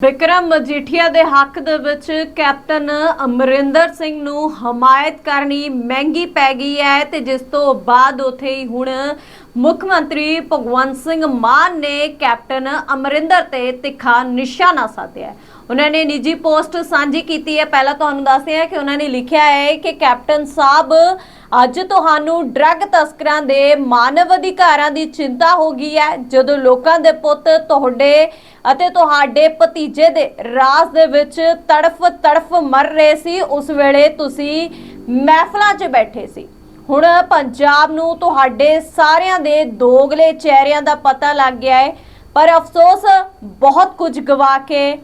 ਵਿਕਰਮ ਮਜੀਠੀਆ ਦੇ ਹੱਕ ਦੇ ਵਿੱਚ ਕੈਪਟਨ ਅਮਰਿੰਦਰ ਸਿੰਘ ਨੂੰ ਹਮਾਇਤ ਕਰਨੀ ਮਹਿੰਗੀ ਪੈ ਗਈ ਹੈ ਤੇ ਜਿਸ ਤੋਂ ਬਾਅਦ ਉਥੇ ਹੀ ਹੁਣ ਮੁੱਖ ਮੰਤਰੀ ਭਗਵੰਤ ਸਿੰਘ ਮਾਨ ਨੇ ਕੈਪਟਨ ਅਮਰਿੰਦਰ ਤੇ ਤਿੱਖਾ ਨਿਸ਼ਾਨਾ ਸਾਧਿਆ ਉਹਨਾਂ ਨੇ ਨਿੱਜੀ ਪੋਸਟ ਸਾਂਝੀ ਕੀਤੀ ਹੈ। ਪਹਿਲਾਂ ਤੁਹਾਨੂੰ ਦੱਸਦੇ ਹਾਂ ਕਿ ਉਹਨਾਂ ਨੇ ਲਿਖਿਆ ਹੈ ਕਿ ਕੈਪਟਨ ਸਾਹਿਬ, ਅੱਜ ਤੁਹਾਨੂੰ ਡਰੱਗ ਤਸਕਰਾਂ ਦੇ ਮਾਨਵ ਅਧਿਕਾਰਾਂ ਦੀ ਚਿੰਤਾ ਹੋ ਗਈ ਹੈ। ਜਦੋਂ ਲੋਕਾਂ ਦੇ ਪੁੱਤ ਤੁਹਾਡੇ ਅਤੇ ਤੁਹਾਡੇ ਭਤੀਜੇ ਦੇ ਰਾਜ ਦੇ ਵਿੱਚ ਤੜਫ ਤੜਫ ਮਰ ਰਹੇ ਸੀ, ਉਸ ਵੇਲੇ ਤੁਸੀਂ ਮਹਿਫਲਾਂ 'ਚ ਬੈਠੇ ਸੀ। ਹੁਣ ਪੰਜਾਬ ਨੂੰ ਤੁਹਾਡੇ ਸਾਰਿਆਂ ਦੇ ਦੋਗਲੇ ਚਿਹਰਿਆਂ ਦਾ ਪਤਾ ਲੱਗ ਗਿਆ ਹੈ। ਪਰ ਅਫਸੋਸ, ਬਹੁਤ ਕੁਝ ਗਵਾ ਕੇ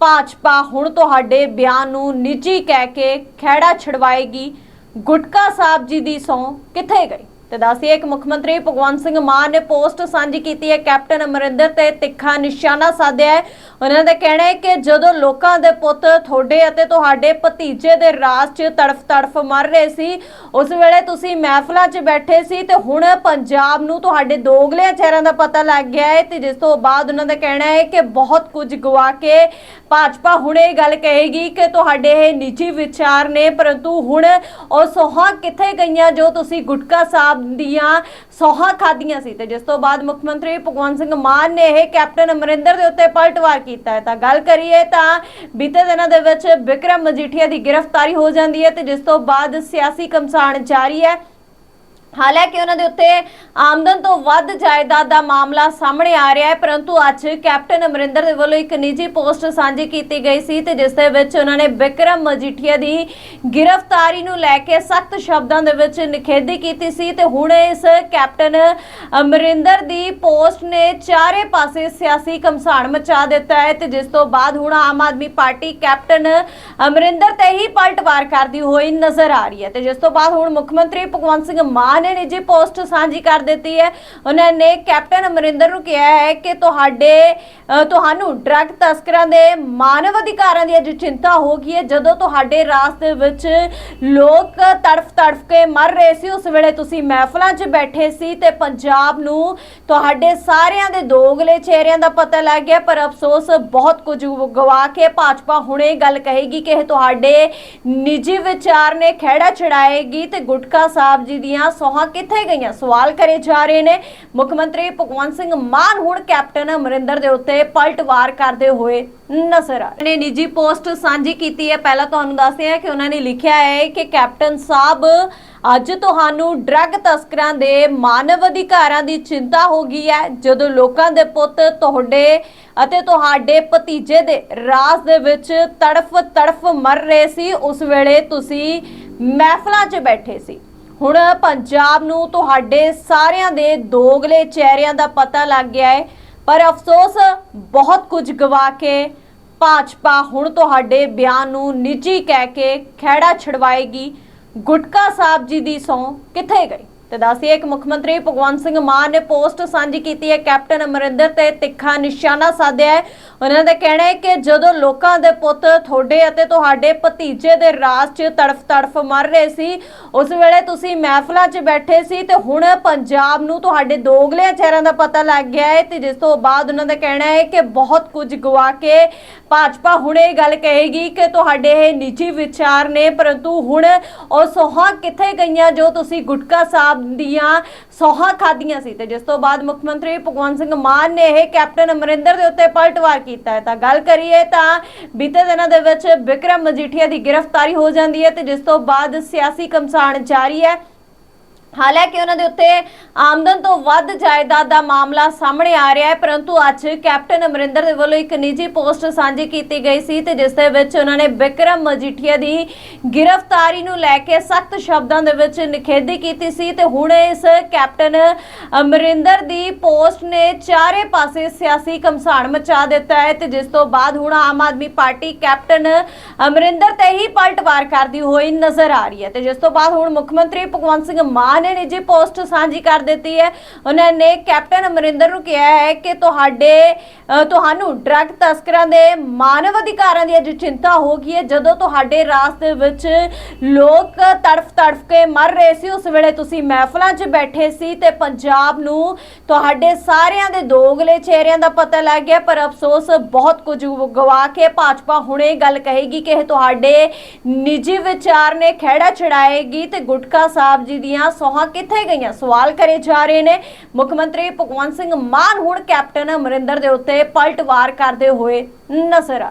ਭਾਜਪਾ ਹੁਣ ਤੁਹਾਡੇ ਬਿਆਨ ਨੂੰ ਨਿੱਜੀ ਕਹਿ ਕੇ ਖਹਿੜਾ ਛਡਵਾਏਗੀ। ਗੁਟਕਾ ਸਾਹਿਬ ਜੀ ਦੀ ਸੌਂ ਕਿੱਥੇ ਗਈ? ਤੇ ਦੱਸਿਏ ਕਿ ਮੁੱਖ ਮੰਤਰੀ ਭਗਵੰਤ ਸਿੰਘ ਮਾਨ ਨੇ ਪੋਸਟ ਸਾਂਝੀ ਕੀਤੀ ਹੈ। ਕੈਪਟਨ ਅਮਰਿੰਦਰ ਤੇ ਤਿੱਖਾ ਨਿਸ਼ਾਨਾ ਸਾਧਿਆ ਹੈ। ਉਹਨਾਂ ਦਾ ਕਹਿਣਾ ਹੈ ਕਿ ਜਦੋਂ ਲੋਕਾਂ ਦੇ ਪੁੱਤ ਤੁਹਾਡੇ ਅਤੇ ਤੁਹਾਡੇ ਭਤੀਜੇ ਦੇ ਰਾਜ 'ਚ ਤੜਫ ਤੜਫ ਮਰ ਰਹੇ ਸੀ, ਉਸ ਵੇਲੇ ਤੁਸੀਂ ਮਹਿਫਲਾਂ 'ਚ ਬੈਠੇ ਸੀ ਤੇ ਹੁਣ ਪੰਜਾਬ ਨੂੰ ਤੁਹਾਡੇ ਦੋਗਲੇ ਚਿਹਰਿਆਂ ਦਾ ਪਤਾ ਲੱਗ ਗਿਆ ਹੈ ਤੇ ਜਿਸ ਤੋਂ ਬਾਅਦ ਉਹਨਾਂ ਦਾ ਕਹਿਣਾ ਹੈ ਕਿ ਬਹੁਤ ਕੁਝ ਗਵਾ ਕੇ ਭਾਜਪਾ ਹੁਣ ਇਹ ਗੱਲ ਕਹੇਗੀ ਕਿ ਤੁਹਾਡੇ ਇਹ ਨਿੱਜੀ ਵਿਚਾਰ ਨੇ, ਪਰੰਤੂ ਹੁਣ ਉਹ ਸੋਹਾਂ ਕਿੱਥੇ ਗਈਆਂ ਜੋ ਤੁਸੀਂ ਗੁਟਕਾ ਸਾਹਿਬ ਦੀਆਂ ਸੋਹਾਂ ਖਾਧੀਆਂ ਸੀ ਤੇ ਜਿਸ ਤੋਂ ਬਾਅਦ ਮੁੱਖ ਮੰਤਰੀ ਭਗਵੰਤ ਸਿੰਘ ਮਾਨ ਨੇ ਇਹ ਕੈਪਟਨ ਅਮਰਿੰਦਰ ਦੇ ਉੱਤੇ ਪਲਟਵਾਰ ਕੀਤਾ ਹੈ। ਤਾਂ ਗੱਲ ਕਰੀਏ ਤਾਂ ਬੀਤੇ ਦਿਨਾਂ ਦੇ ਵਿੱਚ ਵਿਕਰਮ ਮਜੀਠੀਆ ਦੀ ਗ੍ਰਿਫਤਾਰੀ ਹੋ ਜਾਂਦੀ ਹੈ ਤੇ ਜਿਸ ਤੋਂ ਬਾਅਦ ਸਿਆਸੀ ਕਮਸਾਨ ਜਾਰੀ ਹੈ। ਹਾਲਾਂਕਿ ਉਹਨਾਂ ਦੇ ਉੱਤੇ ਆਮਦਨ ਤੋਂ ਵੱਧ ਜਾਇਦਾਦ ਦਾ ਮਾਮਲਾ ਸਾਹਮਣੇ ਆ ਰਿਹਾ ਹੈ, ਪਰੰਤੂ ਅੱਜ ਕੈਪਟਨ ਅਮਰਿੰਦਰ ਦੇ ਵੱਲੋਂ ਇੱਕ ਨਿੱਜੀ ਪੋਸਟ ਸਾਂਝੀ ਕੀਤੀ ਗਈ ਸੀ ਤੇ ਜਿਸ ਦੇ ਵਿੱਚ ਉਹਨਾਂ ਨੇ ਵਿਕਰਮ ਮਜੀਠੀਆ ਦੀ ਗ੍ਰਿਫਤਾਰੀ ਨੂੰ ਲੈ ਕੇ ਸਖਤ ਸ਼ਬਦਾਂ ਦੇ ਵਿੱਚ ਨਿਖੇਧੀ ਕੀਤੀ ਸੀ ਤੇ ਹੁਣ ਇਸ ਕੈਪਟਨ ਅਮਰਿੰਦਰ ਦੀ ਪੋਸਟ ਨੇ ਚਾਰੇ ਪਾਸੇ ਸਿਆਸੀ ਕਮਸਾਨ ਮਚਾ ਦਿੱਤਾ ਹੈ ਤੇ ਜਿਸ ਤੋਂ ਬਾਅਦ ਹੁਣ ਆਮ ਆਦਮੀ ਪਾਰਟੀ ਕੈਪਟਨ ਅਮਰਿੰਦਰ ਤੇ ਹੀ ਪਲਟਵਾਰ ਕਰਦੀ ਹੋਈ ਨਜ਼ਰ ਆ ਰਹੀ ਹੈ। ਤੇ ਜਿਸ ਤੋਂ ਬਾਅਦ ਹੁਣ ਮੁੱਖ ਮੰਤਰੀ ਭਗਵੰਤ ਸਿੰਘ ਮਾਨ ਨੇ ਨਿੱਜੀ ਪੋਸਟ ਸਾਂਝੀ ਕਰ ਦਿੱਤੀ ਹੈ। ਉਹਨਾਂ ਨੇ ਕੈਪਟਨ ਅਮਰਿੰਦਰ ਨੂੰ ਕਿਹਾ ਹੈ ਕਿ ਤੁਹਾਡੇ ਤੁਹਾਨੂੰ ਡਰੱਗ ਤਸਕਰਾਂ ਦੇ ਮਾਨਵ ਅਧਿਕਾਰਾਂ ਦੀ ਅੱਜ ਚਿੰਤਾ ਹੋ ਗਈ ਹੈ। ਜਦੋਂ ਤੁਹਾਡੇ ਰਾਜ ਵਿੱਚ ਲੋਕ ਤੜਫ ਤੜਫ ਕੇ ਮਰ ਰਹੇ ਸੀ, ਉਸ ਵੇਲੇ ਤੁਸੀਂ ਮਹਿਫਲਾਂ 'ਚ ਬੈਠੇ ਸੀ ਤੇ ਪੰਜਾਬ ਨੂੰ ਤੁਹਾਡੇ ਸਾਰਿਆਂ ਦੇ ਦੋਗਲੇ ਚਿਹਰਿਆਂ ਦਾ ਪਤਾ ਲੱਗ ਗਿਆ। ਪਰ ਅਫਸੋਸ ਬਹੁਤ ਕੁਝ ਗਵਾ ਕੇ ਭਾਜਪਾ ਹੁਣੇ ਗੱਲ ਕਹੇਗੀ ਕਿ ਇਹ ਤੁਹਾਡੇ ਨਿੱਜੀ ਵਿਚਾਰ ਨੇ ਖਹਿੜਾ ਛੜਾਏਗੀ ਤੇ ਗੁਟਕਾ ਸਾਹਿਬ ਜੀ ਦੀਆਂ ਸੋਹਾਂ ਕਿੱਥੇ ਗਈਆਂ? ਸਵਾਲ ਕਰੇ ਜਾ ਰਹੇ ਨੇ। ਮੁੱਖ ਮੰਤਰੀ ਭਗਵੰਤ ਸਿੰਘ ਮਾਨ ਹੁਣ ਕੈਪਟਨ ਅਮਰਿੰਦਰ ਦੇ ਉੱਤੇ ਪਲਟਵਾਰ ਕਰਦੇ ਹੋਏ ਨਜ਼ਰ ਆ ਨੇ। ਨਿੱਜੀ ਪੋਸਟ ਸਾਂਝੀ ਕੀਤੀ ਹੈ। ਪਹਿਲਾਂ ਤੁਹਾਨੂੰ ਦੱਸਦੇ ਹਾਂ ਕਿ ਉਹਨਾਂ ਨੇ ਲਿਖਿਆ ਹੈ ਕਿ ਕੈਪਟਨ ਸਾਹਿਬ, ਅੱਜ ਤੁਹਾਨੂੰ ਡਰੱਗ ਤਸਕਰਾਂ ਦੇ ਮਾਨਵ ਅਧਿਕਾਰਾਂ ਦੀ ਚਿੰਤਾ ਹੋ ਗਈ ਹੈ। ਜਦੋਂ ਲੋਕਾਂ ਦੇ ਪੁੱਤ ਤੁਹਾਡੇ ਅਤੇ ਤੁਹਾਡੇ ਭਤੀਜੇ ਦੇ ਰਾਜ ਦੇ ਵਿੱਚ ਤੜਫ ਤੜਫ ਮਰ ਰਹੇ ਸੀ, ਉਸ ਵੇਲੇ ਤੁਸੀਂ ਮਹਿਫਲਾਂ 'ਚ ਬੈਠੇ ਸੀ। ਹੁਣ ਪੰਜਾਬ ਨੂੰ ਤੁਹਾਡੇ ਸਾਰਿਆਂ ਦੇ ਦੋਗਲੇ ਚਿਹਰਿਆਂ ਦਾ ਪਤਾ ਲੱਗ ਗਿਆ ਹੈ। ਪਰ ਅਫਸੋਸ, ਬਹੁਤ ਕੁਝ ਗਵਾ ਕੇ ਭਾਜਪਾ ਹੁਣ ਤੁਹਾਡੇ ਬਿਆਨ ਨੂੰ ਨਿੱਜੀ ਕਹਿ ਕੇ ਖਹਿੜਾ ਛਡਵਾਏਗੀ। ਗੁਟਕਾ ਸਾਹਿਬ ਜੀ ਦੀ ਸੌਂ ਕਿੱਥੇ ਗਈ? ਤੇ ਦੱਸਿਏ ਕਿ ਮੁੱਖ ਮੰਤਰੀ ਭਗਵੰਤ ਸਿੰਘ ਮਾਨ ਨੇ ਪੋਸਟ ਸਾਂਝੀ ਕੀਤੀ ਹੈ। ਕੈਪਟਨ ਅਮਰਿੰਦਰ ਤੇ ਤਿੱਖਾ ਨਿਸ਼ਾਨਾ ਸਾਧਿਆ ਹੈ। ਉਹਨਾਂ ਦਾ ਕਹਿਣਾ ਹੈ ਕਿ ਜਦੋਂ ਲੋਕਾਂ ਦੇ ਪੁੱਤ ਤੁਹਾਡੇ ਅਤੇ ਤੁਹਾਡੇ ਭਤੀਜੇ ਦੇ ਰਾਜ 'ਚ ਤੜਫ ਤੜਫ ਮਰ ਰਹੇ ਸੀ, ਉਸ ਵੇਲੇ ਤੁਸੀਂ ਮਹਿਫਲਾਂ 'ਚ ਬੈਠੇ ਸੀ ਤੇ ਹੁਣ ਪੰਜਾਬ ਨੂੰ ਤੁਹਾਡੇ ਦੋਗਲੇ ਚਿਹਰਿਆਂ ਦਾ ਪਤਾ ਲੱਗ ਗਿਆ ਹੈ ਤੇ ਜਿਸ ਤੋਂ ਬਾਅਦ ਉਹਨਾਂ ਦਾ ਕਹਿਣਾ ਹੈ ਕਿ ਬਹੁਤ ਕੁਝ ਗਵਾ ਕੇ ਭਾਜਪਾ ਹੁਣ ਇਹ ਗੱਲ ਕਹੇਗੀ ਕਿ ਤੁਹਾਡੇ ਇਹ ਨਿੱਜੀ ਵਿਚਾਰ ਨੇ, ਪਰੰਤੂ ਹੁਣ ਉਹ ਸੋਹਾਂ ਕਿੱਥੇ ਗਈਆਂ ਜੋ ਤੁਸੀਂ ਗੁਟਕਾ ਸਾਹਿਬ ਦੀਆਂ ਸੋਹਾਂ ਖਾਧੀਆਂ ਸੀ ਤੇ ਜਿਸ ਤੋਂ ਬਾਅਦ ਮੁੱਖ ਮੰਤਰੀ ਭਗਵੰਤ ਸਿੰਘ ਮਾਨ ਨੇ ਇਹ ਕੈਪਟਨ ਅਮਰਿੰਦਰ ਦੇ ਉੱਤੇ ਪਲਟਵਾਰ ਕੀਤਾ ਹੈ। ਤਾਂ ਗੱਲ ਕਰੀਏ ਤਾਂ ਬੀਤੇ ਦਿਨਾਂ ਦੇ ਵਿੱਚ ਵਿਕਰਮ ਮਜੀਠੀਆ ਦੀ ਗ੍ਰਿਫਤਾਰੀ ਹੋ ਜਾਂਦੀ ਹੈ ਤੇ ਜਿਸ ਤੋਂ ਬਾਅਦ ਸਿਆਸੀ ਕਮਸਾਨ ਜਾਰੀ ਹੈ। ਹਾਲਾਂਕਿ ਉਹਨਾਂ ਦੇ ਉੱਤੇ ਆਮਦਨ ਤੋਂ ਵੱਧ ਜਾਇਦਾਦ ਦਾ ਮਾਮਲਾ ਸਾਹਮਣੇ ਆ ਰਿਹਾ ਹੈ, ਪਰੰਤੂ ਅੱਜ ਕੈਪਟਨ ਅਮਰਿੰਦਰ ਦੇ ਵੱਲੋਂ ਇੱਕ ਨਿੱਜੀ ਪੋਸਟ ਸਾਂਝੀ ਕੀਤੀ ਗਈ ਸੀ ਤੇ ਜਿਸ ਦੇ ਵਿੱਚ ਉਹਨਾਂ ਨੇ ਬਿਕਰਮ ਮਜੀਠੀਆ ਦੀ ਗ੍ਰਿਫਤਾਰੀ ਨੂੰ ਲੈ ਕੇ ਸਖਤ ਸ਼ਬਦਾਂ ਦੇ ਵਿੱਚ ਨਿਖੇਧੀ ਕੀਤੀ ਸੀ ਤੇ ਹੁਣ ਇਸ ਕੈਪਟਨ ਅਮਰਿੰਦਰ ਦੀ ਪੋਸਟ ਨੇ ਚਾਰੇ ਪਾਸੇ ਸਿਆਸੀ ਕਮਸਾਨ ਮਚਾ ਦਿੱਤਾ ਹੈ ਤੇ ਜਿਸ ਤੋਂ ਬਾਅਦ ਹੁਣ ਆਮ ਆਦਮੀ ਪਾਰਟੀ ਕੈਪਟਨ ਅਮਰਿੰਦਰ ਤੇ ਹੀ ਪਲਟਵਾਰ ਕਰਦੀ ਹੋਈ ਨਜ਼ਰ ਆ ਰਹੀ ਹੈ। ਤੇ ਜਿਸ ਤੋਂ ਬਾਅਦ ਹੁਣ ਮੁੱਖ ਮੰਤਰੀ ਭਗਵੰਤ ਸਿੰਘ ਮਾਨ ਮਾਨ ਨੇ ਨਿੱਜੀ ਪੋਸਟ ਸਾਂਝੀ ਕਰ ਦਿੱਤੀ ਹੈ। ਉਹਨਾਂ ਨੇ ਕੈਪਟਨ ਅਮਰਿੰਦਰ ਨੂੰ ਕਿਹਾ ਹੈ ਕਿ ਤੁਹਾਡੇ ਤੁਹਾਨੂੰ ਡਰੱਗ ਤਸਕਰਾਂ ਦੇ ਮਾਨਵ ਅਧਿਕਾਰਾਂ ਦੀ ਅੱਜ ਚਿੰਤਾ ਹੋ ਗਈ ਹੈ। ਜਦੋਂ ਤੁਹਾਡੇ ਰਾਜ ਵਿੱਚ ਲੋਕ ਤੜਫ ਤੜਫ ਕੇ ਮਰ ਰਹੇ ਸੀ, ਉਸ ਵੇਲੇ ਤੁਸੀਂ ਮਹਿਫਲਾਂ 'ਚ ਬੈਠੇ ਸੀ ਤੇ ਪੰਜਾਬ ਨੂੰ ਤੁਹਾਡੇ ਸਾਰਿਆਂ ਦੇ ਦੋਗਲੇ ਚਿਹਰਿਆਂ ਦਾ ਪਤਾ ਲੱਗ ਗਿਆ। ਪਰ ਅਫਸੋਸ ਬਹੁਤ ਕੁਝ ਗਵਾ ਕੇ ਭਾਜਪਾ ਹੁਣੇ ਗੱਲ ਕਹੇਗੀ ਕਿ ਇਹ ਤੁਹਾਡੇ ਨਿੱਜੀ ਵਿਚਾਰ ਨੇ ਖਹਿੜਾ ਛੜਾਏਗੀ ਤੇ ਗੁਟਕਾ ਸਾਹਿਬ ਜੀ ਦੀਆਂ ਸੌਹਾਂ ਕਿੱਥੇ ਗਈਆਂ? ਸਵਾਲ ਕਰੇ ਜਾ ਰਹੇ ਨੇ। ਮੁੱਖ ਮੰਤਰੀ ਭਗਵੰਤ ਸਿੰਘ ਮਾਨ ਹੁਣ ਕੈਪਟਨ ਅਮਰਿੰਦਰ ਦੇ ਉੱਤੇ ਪਲਟਵਾਰ ਕਰਦੇ ਹੋਏ ਨਜ਼ਰ ਆ